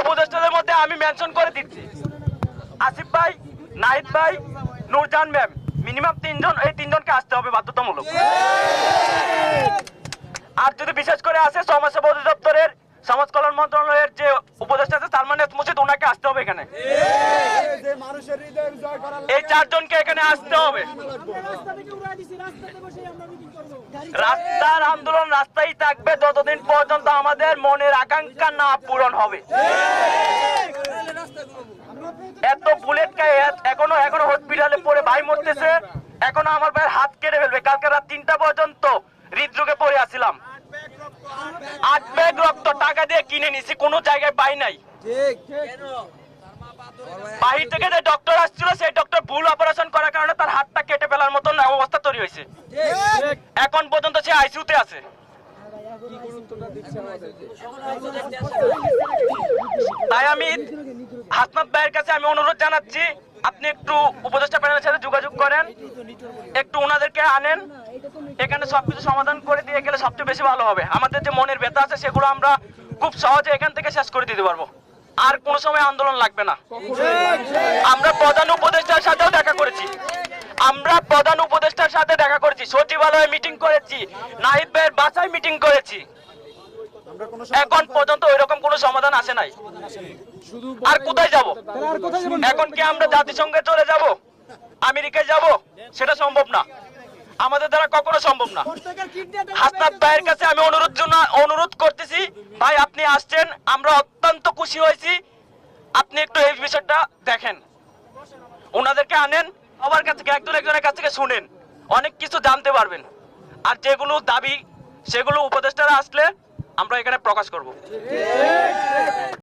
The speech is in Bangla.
উপদেষ্টাদের মধ্যে আমি মেনশন করে দিচ্ছি। আসিফ ভাই নাহিদ ভাই নূরজান ম্যাম মিনিমাম তিনজন এই তিনজনকে আসতে হবে বাধ্যতামূলক। আর যদি বিশেষ করে আসে সমাজসেবা অধিদপ্তরের সমাজ কল্যাণ মন্ত্রণালয়ের যে উপদেষ্টা আছে সালমান এস মুর্শিদ ওনাকে আসতে হবে এখানে। এই চারজনকে এখানে আসতে হবে। রাস্তার আন্দোলন রাস্তায় থাকবে, যতদিন পর্যন্ত আমাদের মনের আকাঙ্ক্ষা না পূরণ হবে। এত বুলেট খায় এখনও এখনও হসপিটালে পড়ে ভাই মরতেছে। এখনও আমার ভাইয়ের হাত কেটে ফেলবে। কালকে রাত তিনটা পর্যন্ত হৃদরোগে পড়ে আসছিলাম। আট ব্যাগ রক্ত। টাকা দিয়ে কিনে নিছি, কোনো জায়গায় পাই নাই। বাহির থেকে যে ডক্টর আসছিল, সেই ডক্টর ভুল অপারেশন করার কারণে তার হাতটা কেটে ফেলার মতন অবস্থা তৈরি হয়েছে। এখন পর্যন্ত সে আইসিউতে আছে। তাই আমি হাসনাত ভাইয়ের কাছে আমি অনুরোধ জানাচ্ছি, আপনি একটু উপদেষ্টা প্যানেলের সাথে যোগাযোগ করেন, একটু ওনাদেরকে আনেন। এখানে সবকিছু সমাধান করে দিয়ে গেলে সবচেয়ে বেশি ভালো হবে। আমাদের যে মনের ব্যথা আছে, সেগুলো আমরা খুব সহজে এখান থেকে শেষ করে দিতে পারব। আর কোনো সময় আন্দোলন লাগবে না। আমরা প্রধান উপদেষ্টার সাথেও দেখা করেছি। আমরা প্রধান উপদেষ্টার সাথে দেখা করেছি, সচিবালয়ে মিটিং করেছি, নাহিদ ভাইয়ের বাসায় মিটিং করেছি। এখন পর্যন্ত ওইরকম কোনো সমাধান আসে নাই। আর কোথায় যাব? এখন কি আমরা জাতিসংঘে চলে যাব? আমেরিকায় যাব? সেটা সম্ভব না। আমাদের দ্বারা কখনো সম্ভব না। হাসনাত ভাইয়ের কাছে আমি অনুরোধ অনুরোধ করতেছি, ভাই আপনি আসছেন, আমরা অত্যন্ত খুশি হয়েছি। আপনি একটু এই বিষয়টা দেখেন। ওনাদেরকে আনেন, সবার কাছ থেকে, একজন একজনের কাছ থেকে শুনেন। অনেক কিছু জানতে পারবেন। আর যেগুলো দাবি, সেগুলো উপদেষ্টারা আসলে আমরা এখানে প্রকাশ করব।